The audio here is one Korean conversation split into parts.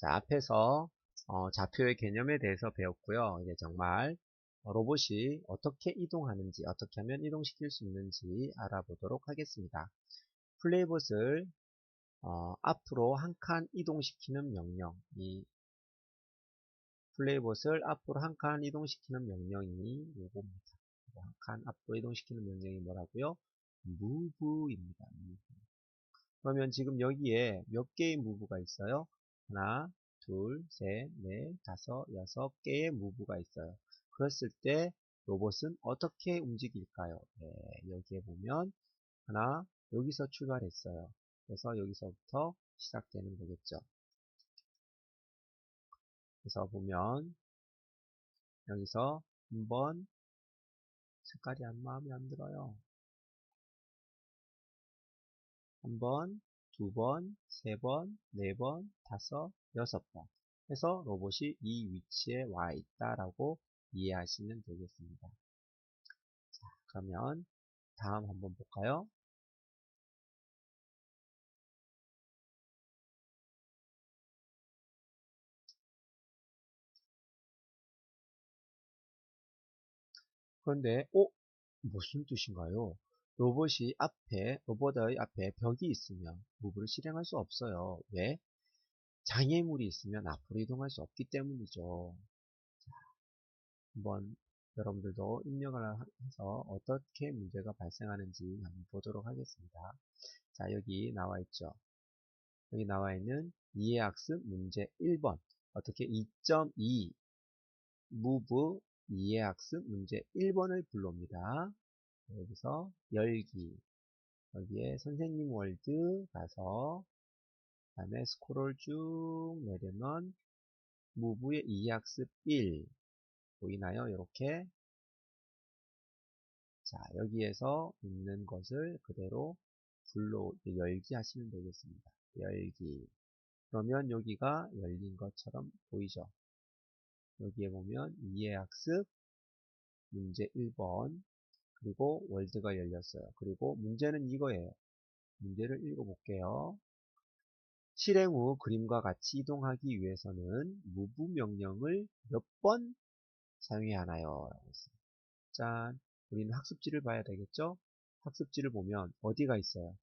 자, 앞에서 어, 좌표의 개념에 대해서 배웠고요. 이제 정말 로봇이 어떻게 이동하는지, 어떻게 하면 이동시킬 수 있는지 알아보도록 하겠습니다. 플레이봇을 어, 앞으로 한 칸 이동시키는 명령, 이 플레이봇을 앞으로 한 칸 이동시키는 명령이 요겁니다. 한 칸 앞으로 이동시키는 명령이 뭐라고요? move입니다. move. 그러면 지금 여기에 몇 개의 move가 있어요? 하나, 둘, 셋, 넷, 다섯, 여섯 개의 move가 있어요. 그랬을 때 로봇은 어떻게 움직일까요? 네, 여기에 보면 하나, 여기서 출발했어요. 그래서 여기서부터 시작되는 거겠죠. 그래서 보면 여기서 한번 색깔이 안 마음에 안 들어요. 한 번, 두 번, 세 번, 네 번, 다섯, 여섯 번 해서 로봇이 이 위치에 와 있다라고 이해하시면 되겠습니다. 자, 그러면 다음 한번 볼까요? 그런데 어? 무슨 뜻인가요? 로봇이 앞에 로봇의 앞에 벽이 있으면 무브를 실행할 수 없어요. 왜? 장애물이 있으면 앞으로 이동할 수 없기 때문이죠. 자, 한번 여러분들도 입력을 해서 어떻게 문제가 발생하는지 한번 보도록 하겠습니다. 자, 여기 나와 있죠. 여기 나와 있는 이해학습 문제 1번. 어떻게 2.2 move 이해학습 문제 1번을 불러옵니다. 여기서 열기 여기에 선생님 월드 가서 그 다음에 스크롤 쭉 내려면 무브의 이해학습 1 보이나요? 이렇게 자 여기에서 있는 것을 그대로 불러 열기 하시면 되겠습니다. 열기 그러면 여기가 열린 것처럼 보이죠? 여기에 보면 이해학습 문제 1번 그리고 월드가 열렸어요. 그리고 문제는 이거예요. 문제를 읽어볼게요. 실행 후 그림과 같이 이동하기 위해서는 무브 명령을 몇 번 사용해야 하나요? 라고 했어요. 짠. 우리는 학습지를 봐야 되겠죠? 학습지를 보면 어디가 있어요?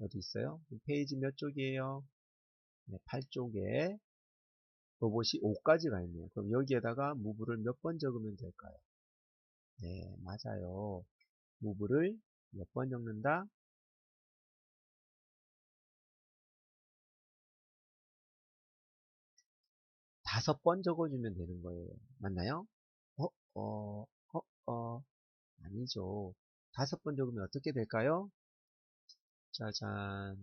어디 있어요? 페이지 몇 쪽이에요? 네, 8쪽에 로봇이 5까지가 있네요. 그럼 여기에다가 무브를 몇 번 적으면 될까요? 네, 맞아요. 무브를 몇 번 적는다? 다섯 번 적어주면 되는 거예요. 맞나요? 어, 어, 어, 어. 아니죠. 다섯 번 적으면 어떻게 될까요? 짜잔.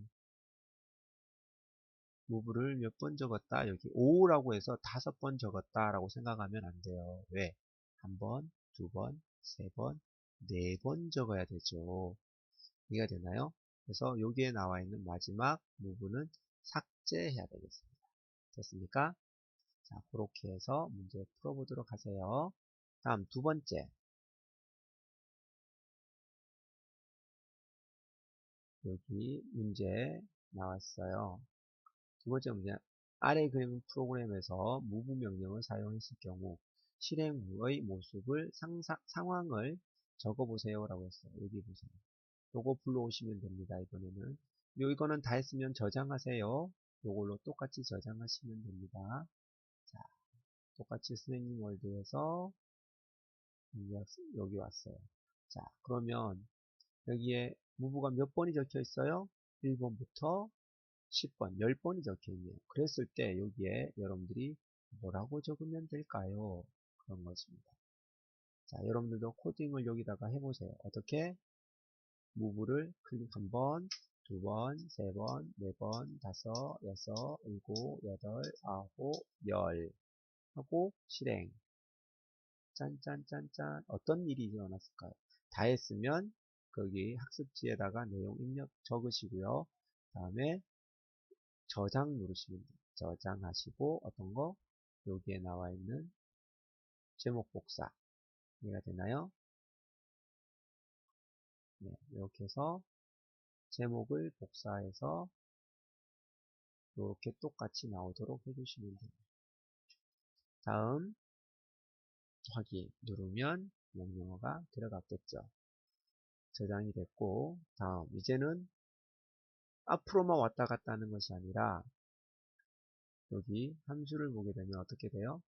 무브를 몇 번 적었다. 여기 5라고 해서 다섯 번 적었다 라고 생각하면 안 돼요. 왜? 한 번, 두 번, 세 번, 네 번 적어야 되죠. 이해가 되나요? 그래서 여기에 나와 있는 마지막 무브는 삭제해야 되겠습니다. 됐습니까? 자, 그렇게 해서 문제 풀어보도록 하세요. 다음 두 번째. 여기 문제 나왔어요. 두 번째 문제. 아래 그림 프로그램에서 무브 명령을 사용했을 경우 실행 후의 모습을 상사, 상황을 적어보세요 라고 했어요. 여기 보세요. 요거 불러오시면 됩니다. 이번에는. 이거는 다 했으면 저장하세요. 요걸로 똑같이 저장하시면 됩니다. 자, 똑같이 스네님 월드에서 여기 왔어요. 자, 그러면 여기에 무브가 몇 번이 적혀 있어요? 1번부터 10번, 10번이 적혀 있네요. 그랬을 때 여기에 여러분들이 뭐라고 적으면 될까요? 그런 것입니다. 자, 여러분들도 코딩을 여기다가 해보세요. 어떻게? 무브를 클릭 한 번, 두 번, 세 번, 네 번, 다섯, 여섯, 일곱, 여덟, 아홉, 열 하고 실행. 짠짠짠짠 어떤 일이 일어났을까요? 다 했으면 거기 학습지에다가 내용 입력 적으시고요. 다음에 저장 누르시면 돼요. 저장하시고 어떤 거? 여기에 나와 있는 제목 복사 이해가 되나요? 네, 이렇게 해서 제목을 복사해서 이렇게 똑같이 나오도록 해주시면 돼요. 다음 확인 누르면 명령어가 들어갔겠죠. 저장이 됐고 다음 이제는 앞으로만 왔다 갔다 하는 것이 아니라 여기 함수를 보게 되면 어떻게 돼요?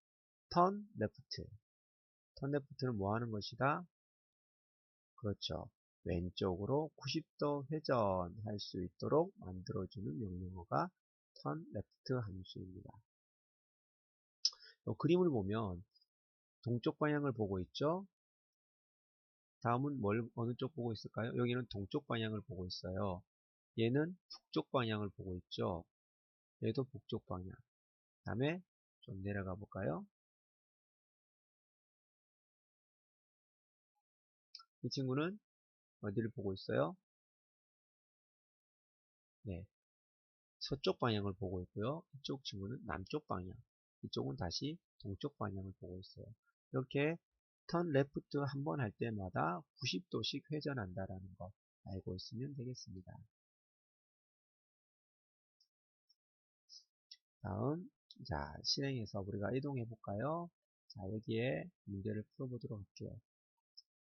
turn left left는 뭐 하는 것이다? 그렇죠. 왼쪽으로 90도 회전할 수 있도록 만들어주는 명령어가 left 함수입니다. 그림을 보면 동쪽 방향을 보고 있죠. 다음은 뭘 어느 쪽 보고 있을까요? 여기는 동쪽 방향을 보고 있어요. 얘는 북쪽 방향을 보고 있죠. 얘도 북쪽 방향. 다음에 좀 내려가 볼까요? 이 친구는 어디를 보고 있어요? 네. 서쪽 방향을 보고 있고요. 이쪽 친구는 남쪽 방향. 이쪽은 다시 동쪽 방향을 보고 있어요. 이렇게 턴 레프트 한 번 할 때마다 90도씩 회전한다라는 거 알고 있으면 되겠습니다. 다음 자 실행해서 우리가 이동해 볼까요? 자 여기에 문제를 풀어보도록 할게요.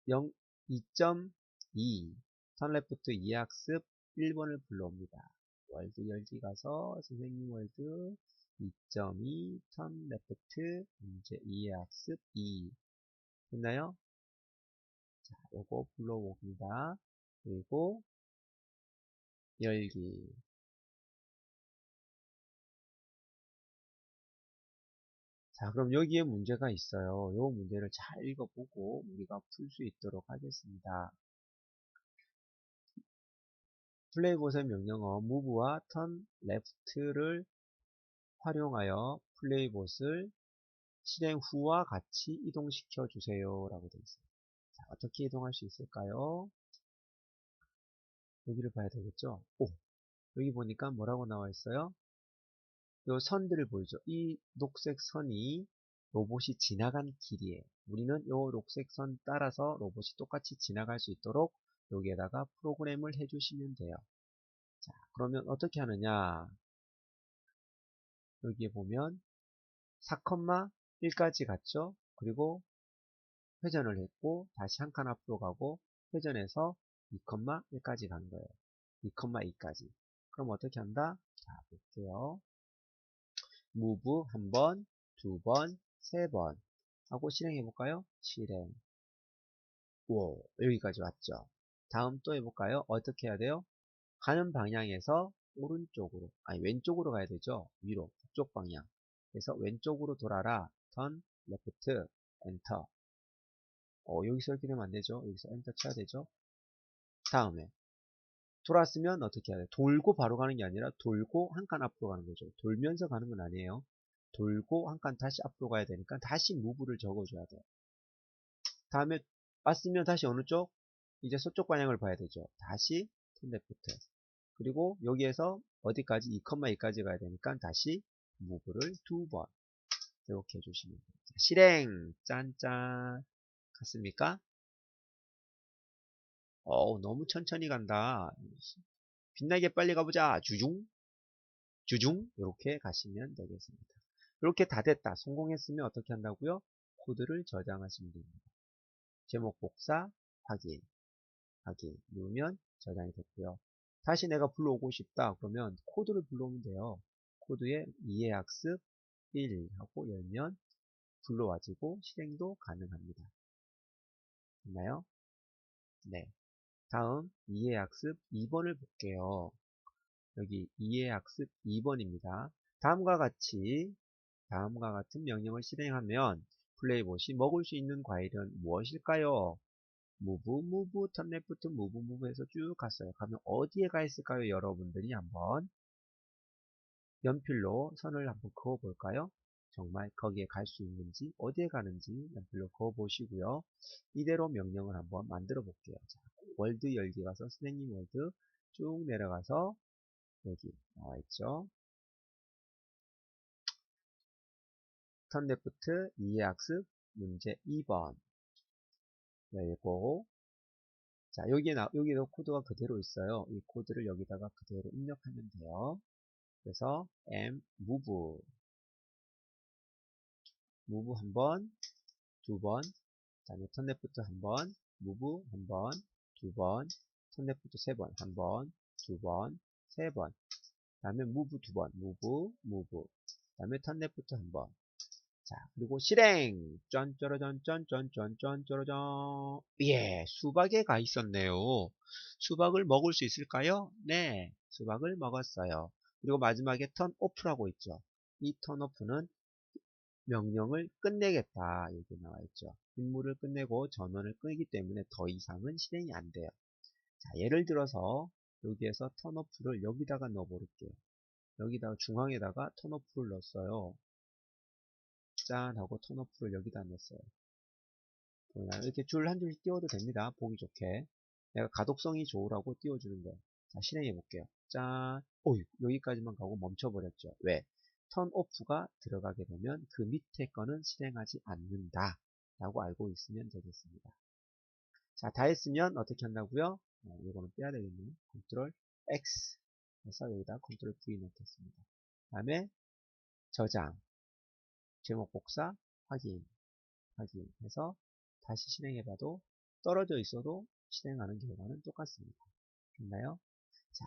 0, 2.2 턴레프트 2학습 1번을 불러옵니다. 월드 열기 가서 선생님 월드 2.2 턴레프트 문제 2의 학습 2 됐나요? 자, 요거 불러봅니다. 그리고 열기 자, 그럼 여기에 문제가 있어요. 이 문제를 잘 읽어보고 우리가 풀 수 있도록 하겠습니다. 플레이봇의 명령어 move와 turn left를 활용하여 플레이봇을 실행 후와 같이 이동시켜 주세요 라고 되어 있어요. 자, 어떻게 이동할 수 있을까요? 여기를 봐야 되겠죠? 오, 여기 보니까 뭐라고 나와 있어요? 요 선들을 보이죠. 이 녹색 선이 로봇이 지나간 길이에요. 우리는 요 녹색 선 따라서 로봇이 똑같이 지나갈 수 있도록 여기에다가 프로그램을 해주시면 돼요. 자, 그러면 어떻게 하느냐? 여기에 보면 4,1까지 갔죠. 그리고 회전을 했고 다시 한 칸 앞으로 가고 회전해서 2,1까지 간 거예요. 2,2까지. 그럼 어떻게 한다? 자, 볼게요. Move 한 번, 두 번, 세 번 하고 실행해 볼까요? 실행. 오, 여기까지 왔죠. 다음 또 해볼까요? 어떻게 해야 돼요? 가는 방향에서 오른쪽으로, 아니 왼쪽으로 가야 되죠. 위로, 북쪽 방향. 그래서 왼쪽으로 돌아라. turn left, enter. 어, 여기서 이렇게 되면 안 되죠. 여기서 엔터 쳐야 되죠. 다음에 돌았으면 어떻게 해야 돼? 돌고 바로 가는 게 아니라 돌고 한 칸 앞으로 가는 거죠. 돌면서 가는 건 아니에요. 돌고 한 칸 다시 앞으로 가야 되니까 다시 무브를 적어줘야 돼요. 다음에 왔으면 다시 어느 쪽? 이제 서쪽 방향을 봐야 되죠. 다시 턴레프트. 그리고 여기에서 어디까지? 2,2까지 가야 되니까 다시 무브를 두 번. 이렇게 해주시면 돼요. 실행! 짠짠! 갔습니까? 어우, 너무 천천히 간다. 빛나게 빨리 가보자. 주중. 주중. 이렇게 가시면 되겠습니다. 이렇게 다 됐다. 성공했으면 어떻게 한다고요? 코드를 저장하시면 됩니다. 제목 복사, 확인. 확인. 누르면 저장이 됐고요. 다시 내가 불러오고 싶다. 그러면 코드를 불러오면 돼요. 코드에 이해 학습 1 하고 열면 불러와지고 실행도 가능합니다. 됐나요? 네. 다음 이해학습 2번을 볼게요. 여기 이해학습 2번입니다. 다음과 같이 다음과 같은 명령을 실행하면 플레이봇이 먹을 수 있는 과일은 무엇일까요? 무브 무브 턴레프트 무브 무브에서 쭉 갔어요. 가면 어디에 가 있을까요? 여러분들이 한번 연필로 선을 한번 그어 볼까요? 정말 거기에 갈 수 있는지 어디에 가는지 연필로 그어 보시고요. 이대로 명령을 한번 만들어 볼게요. 자, 월드 열기 가서 선생님 월드 쭉 내려가서 여기 나와 있죠. 턴레프트 이해학습 문제 2번 열고 자 여기에 나, 여기도 코드가 그대로 있어요. 이 코드를 여기다가 그대로 입력하면 돼요. 그래서 M move move 한 번, 두 번, 그다음에 turn left 한 번, move 한 번, 두 번, turn left 세 번, 한 번, 두 번, 세 번. 그다음에 move 두 번, move, move. 그다음에 turn left 한 번. 자, 그리고 실행. 쩐쩌러전 쩐쩐쩐쩐쩌러전. 예, 수박에 가 있었네요. 수박을 먹을 수 있을까요? 네, 수박을 먹었어요. 그리고 마지막에 turn off라고 있죠. 이 turn off는 명령을 끝내겠다. 여기 나와 있죠. 임무를 끝내고 전원을 끄기 때문에 더 이상은 실행이 안 돼요. 자, 예를 들어서 여기에서 off를 여기다가 넣어 볼게요. 여기다가 중앙에다가 off를 넣었어요. 짠 하고 턴오프를 여기다 넣었어요. 이렇게 줄 한 줄씩 띄워도 됩니다. 보기 좋게. 내가 가독성이 좋으라고 띄워주는 거예요. 자, 실행해 볼게요. 짠. 오, 여기까지만 가고 멈춰버렸죠. 왜? 턴오프가 들어가게 되면 그 밑에 거는 실행하지 않는다. 라고 알고 있으면 되겠습니다. 자, 다 했으면 어떻게 한다고요? 어, 이거는 빼야 되겠네요. 컨트롤 X 해서 여기다 컨트롤 V 넣겠습니다. 다음에 저장. 제목 복사, 확인, 확인해서 다시 실행해봐도 떨어져 있어도 실행하는 결과는 똑같습니다. 됐나요? 자,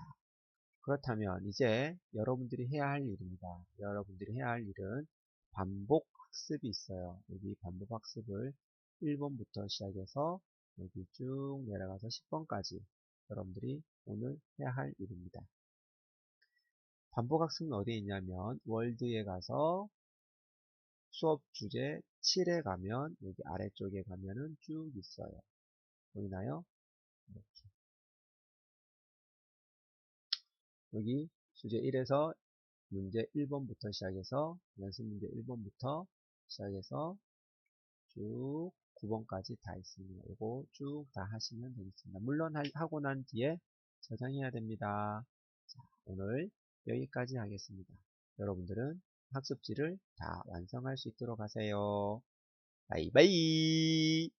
그렇다면 이제 여러분들이 해야 할 일입니다. 여러분들이 해야 할 일은 반복 학습이 있어요. 여기 반복 학습을 1번부터 시작해서 여기 쭉 내려가서 10번까지 여러분들이 오늘 해야 할 일입니다. 반복 학습은 어디에 있냐면 월드에 가서 수업 주제 7에 가면 여기 아래쪽에 가면은 쭉 있어요. 보이나요? 이렇게. 여기 주제 1에서 문제 1번부터 시작해서 연습 문제 1번부터 시작해서 쭉 9번까지 다 있습니다. 이거 쭉 다 하시면 되겠습니다. 물론 하고 난 뒤에 저장해야 됩니다. 자, 오늘 여기까지 하겠습니다. 여러분들은 학습지를 다 완성할 수 있도록 하세요. 바이바이